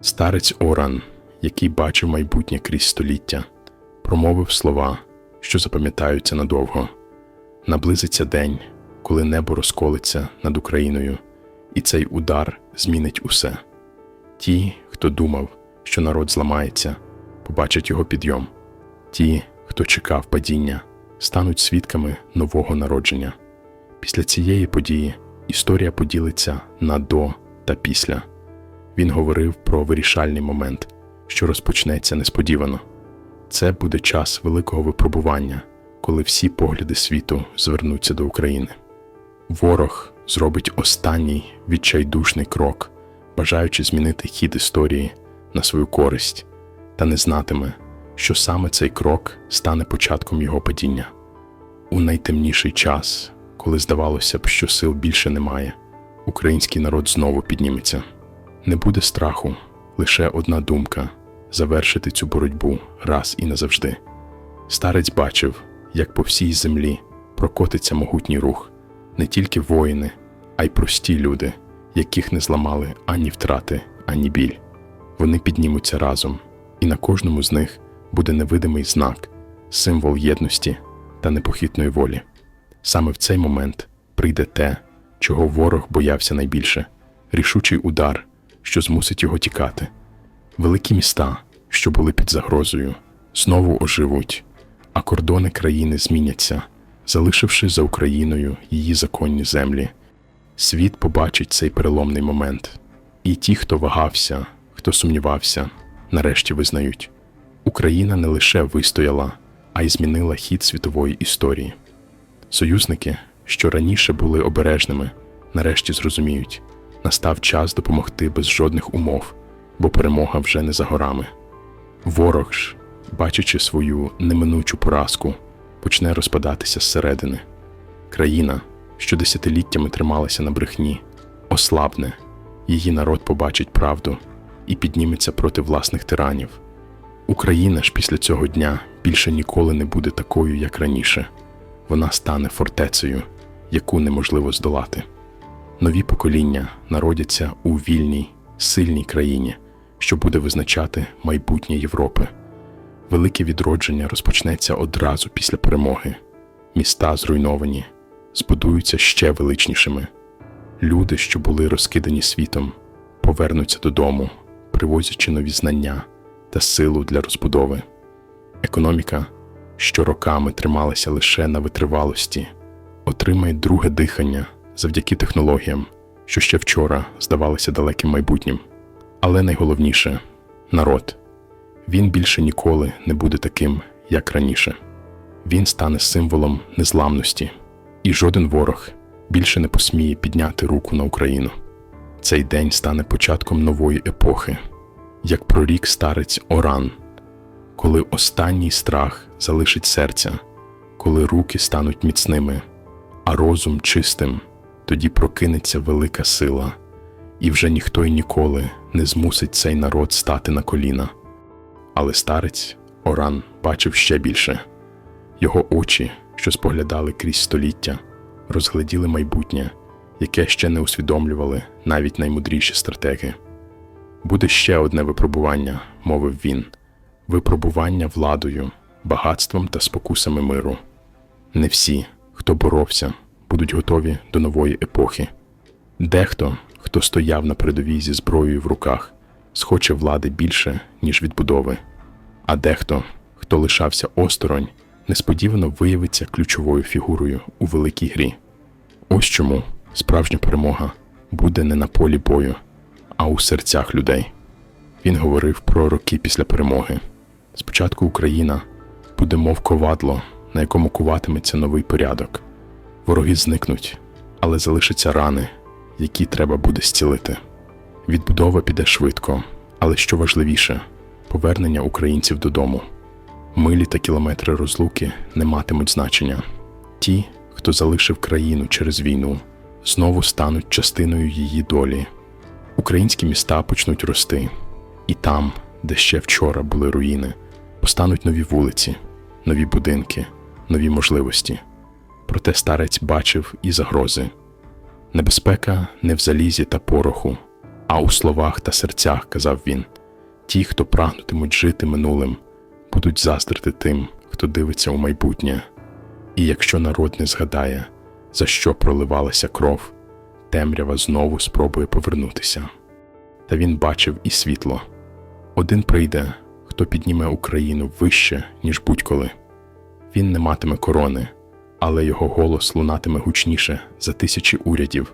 Старець Оран, який бачив майбутнє крізь століття, промовив слова, що запам'ятаються надовго. Наблизиться день, коли небо розколиться над Україною, і цей удар змінить усе. Ті, хто думав, що народ зламається, побачать його підйом. Ті, хто чекав падіння, стануть свідками нового народження. Після цієї події історія поділиться на до та після. Він говорив про вирішальний момент, що розпочнеться несподівано. Це буде час великого випробування, коли всі погляди світу звернуться до України. Ворог зробить останній відчайдушний крок, бажаючи змінити хід історії на свою користь, та не знатиме, що саме цей крок стане початком його падіння. У найтемніший час, коли здавалося б, що сил більше немає, український народ знову підніметься. Не буде страху, лише одна думка завершити цю боротьбу раз і назавжди. Старець бачив, як по всій землі прокотиться могутній рух, не тільки воїни, а й прості люди, яких не зламали ані втрати, ані біль. Вони піднімуться разом, і на кожному з них буде невидимий знак, символ єдності та непохитної волі. Саме в цей момент прийде те, чого ворог боявся найбільше рішучий удар, що змусить його тікати. Великі міста, що були під загрозою, знову оживуть, а кордони країни зміняться, залишивши за Україною її законні землі. Світ побачить цей переломний момент, і ті, хто вагався, хто сумнівався, нарешті визнають: Україна не лише вистояла, а й змінила хід світової історії. Союзники, що раніше були обережними, нарешті зрозуміють, настав час допомогти без жодних умов, бо перемога вже не за горами. Ворог ж, бачачи свою неминучу поразку, почне розпадатися зсередини. Країна, що десятиліттями трималася на брехні, ослабне, її народ побачить правду і підніметься проти власних тиранів. Україна ж після цього дня більше ніколи не буде такою, як раніше. Вона стане фортецею, яку неможливо здолати. Нові покоління народяться у вільній, сильній країні, що буде визначати майбутнє Європи. Велике відродження розпочнеться одразу після перемоги. Міста зруйновані, збудуються ще величнішими. Люди, що були розкидані світом, повернуться додому, привозячи нові знання та силу для розбудови. Економіка, що роками трималася лише на витривалості, отримає друге дихання завдяки технологіям, що ще вчора здавалися далеким майбутнім. Але найголовніше народ. Він більше ніколи не буде таким, як раніше. Він стане символом незламності, і жоден ворог більше не посміє підняти руку на Україну. Цей день стане початком нової епохи, як прорік старець Оран, коли останній страх залишить серця, коли руки стануть міцними, а розум чистим, тоді прокинеться велика сила, і вже ніхто й ніколи не змусить цей народ стати на коліна. Але старець Оран бачив ще більше. Його очі, що споглядали крізь століття, розгляділи майбутнє, яке ще не усвідомлювали навіть наймудріші стратеги. Буде ще одне випробування, мовив він випробування владою, багатством та спокусами миру. Не всі, хто боровся, будуть готові до нової епохи. Дехто, хто стояв на передовій зі зброєю в руках, схоче влади більше, ніж відбудови, а дехто, хто лишався осторонь, несподівано виявиться ключовою фігурою у великій грі. Ось чому справжня перемога буде не на полі бою, а у серцях людей. Він говорив про роки після перемоги. Спочатку Україна буде мов ковадло, на якому куватиметься новий порядок. Вороги зникнуть, але залишаться рани, які треба буде зцілити. Відбудова піде швидко, але що важливіше повернення українців додому. Милі та кілометри розлуки не матимуть значення. Ті, хто залишив країну через війну, знову стануть частиною її долі. Українські міста почнуть рости, і там, де ще вчора були руїни, постануть нові вулиці, нові будинки, нові можливості. Проте старець бачив і загрози. Небезпека не в залізі та пороху, А у словах та серцях, казав він, ті, хто прагнутимуть жити минулим, будуть заздрити тим, хто дивиться у майбутнє. І якщо народ не згадає, за що проливалася кров, темрява знову спробує повернутися. Та він бачив і світло. Один прийде, хто підніме Україну вище, ніж будь-коли. Він не матиме корони, але його голос лунатиме гучніше за тисячі урядів.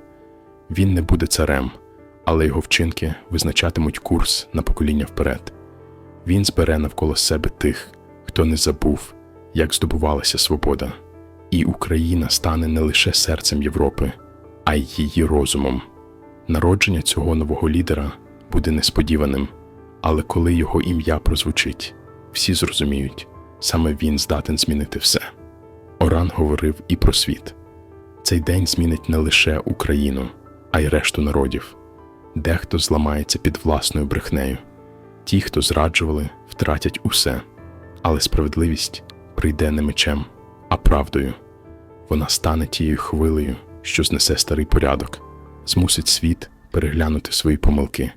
Він не буде царем, але його вчинки визначатимуть курс на покоління вперед. Він збере навколо себе тих, хто не забув, як здобувалася свобода, і Україна стане не лише серцем Європи, а й її розумом. Народження цього нового лідера буде несподіваним, але коли його ім'я прозвучить, всі зрозуміють, саме він здатен змінити все. Оран говорив і про світ. Цей день змінить не лише Україну, а й решту народів. Дехто зламається під власною брехнею. Ті, хто зраджували, втратять усе, але справедливість прийде не мечем, а правдою. Вона стане тією хвилею, що знесе старий порядок, змусить світ переглянути свої помилки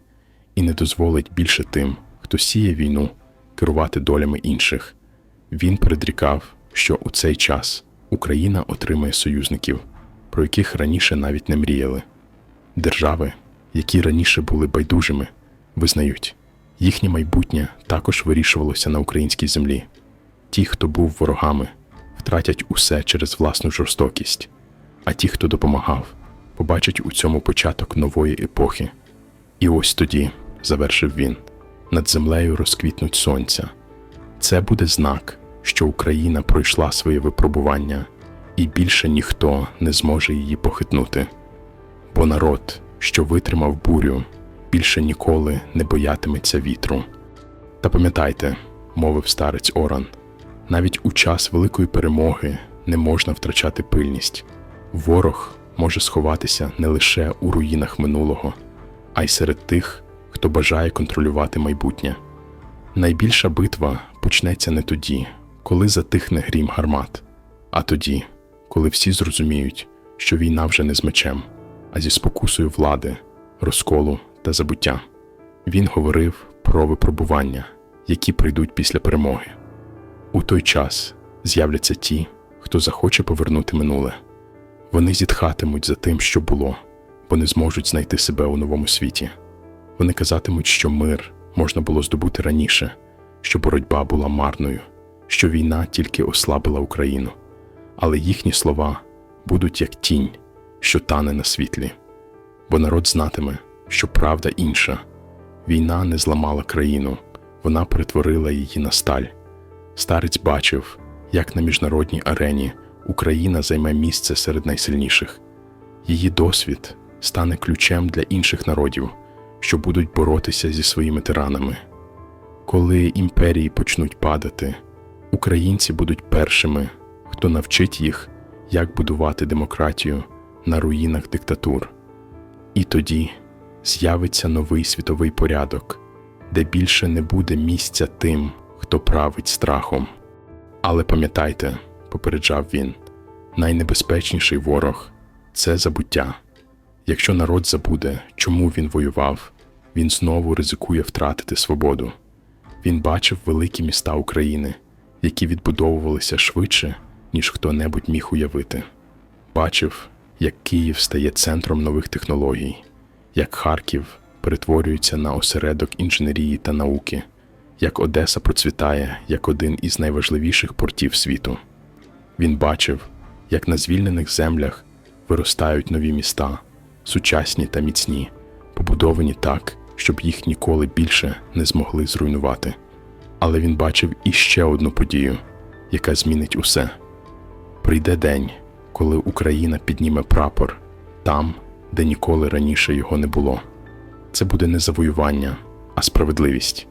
і не дозволить більше тим, хто сіє війну, керувати долями інших. Він предрікав, що у цей час Україна отримає союзників, про яких раніше навіть не мріяли. Держави, які раніше були байдужими, визнають, їхнє майбутнє також вирішувалося на українській землі. Ті, хто був ворогами, втратять усе через власну жорстокість, а ті, хто допомагав, побачать у цьому початок нової епохи. І ось тоді, завершив він, над землею розквітнуть сонця. Це буде знак, що Україна пройшла своє випробування, і більше ніхто не зможе її похитнути. Бо народ, що витримав бурю, більше ніколи не боятиметься вітру. Та пам'ятайте, мовив старець Оран, навіть у час великої перемоги не можна втрачати пильність. Ворог може сховатися не лише у руїнах минулого, а й серед тих, хто бажає контролювати майбутнє. Найбільша битва почнеться не тоді, коли затихне грім гармат, а тоді, коли всі зрозуміють, що війна вже не з мечем, а зі спокусою влади, розколу та забуття. Він говорив про випробування, які прийдуть після перемоги. У той час з'являться ті, хто захоче повернути минуле. Вони зітхатимуть за тим, що було, бо не зможуть знайти себе у новому світі. Вони казатимуть, що мир можна було здобути раніше, що боротьба була марною, що війна тільки ослабила Україну, але їхні слова будуть як тінь, що тане на світлі. Бо народ знатиме, що правда інша. Війна не зламала країну, вона перетворила її на сталь. Старець бачив, як на міжнародній арені Україна займе місце серед найсильніших. Її досвід стане ключем для інших народів, що будуть боротися зі своїми тиранами. Коли імперії почнуть падати, українці будуть першими, хто навчить їх, як будувати демократію на руїнах диктатур. І тоді з'явиться новий світовий порядок, де більше не буде місця тим, хто править страхом. Але пам'ятайте, попереджав він, найнебезпечніший ворог це забуття. Якщо народ забуде, чому він воював, він знову ризикує втратити свободу. Він бачив великі міста України, які відбудовувалися швидше, ніж хто-небудь міг уявити. Бачив, як Київ стає центром нових технологій, як Харків перетворюється на осередок інженерії та науки, як Одеса процвітає як один із найважливіших портів світу. Він бачив, як на звільнених землях виростають нові міста, сучасні та міцні, побудовані так, щоб їх ніколи більше не змогли зруйнувати. Але він бачив іще одну подію, яка змінить усе. Прийде день, коли Україна підніме прапор там, де ніколи раніше його не було. Це буде не завоювання, а справедливість.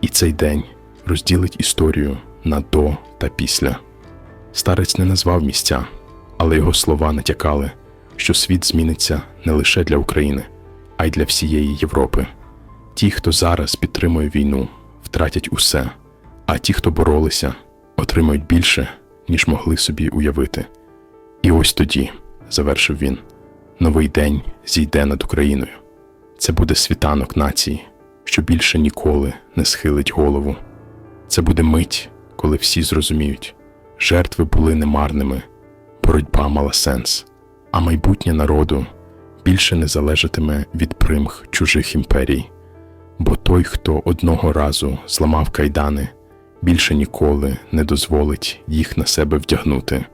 І цей день розділить історію на до та після. Старець не назвав місця, але його слова натякали, що світ зміниться не лише для України, а й для всієї Європи. Ті, хто зараз підтримує війну, втратять усе, а ті, хто боролися, отримають більше, ніж могли собі уявити. І ось тоді, завершив він, новий день зійде над Україною. Це буде світанок нації, що більше ніколи не схилить голову. Це буде мить, коли всі зрозуміють, жертви були немарними, боротьба мала сенс, а майбутнє народу більше не залежатиме від примх чужих імперій. Бо той, хто одного разу зламав кайдани, більше ніколи не дозволить їх на себе вдягнути.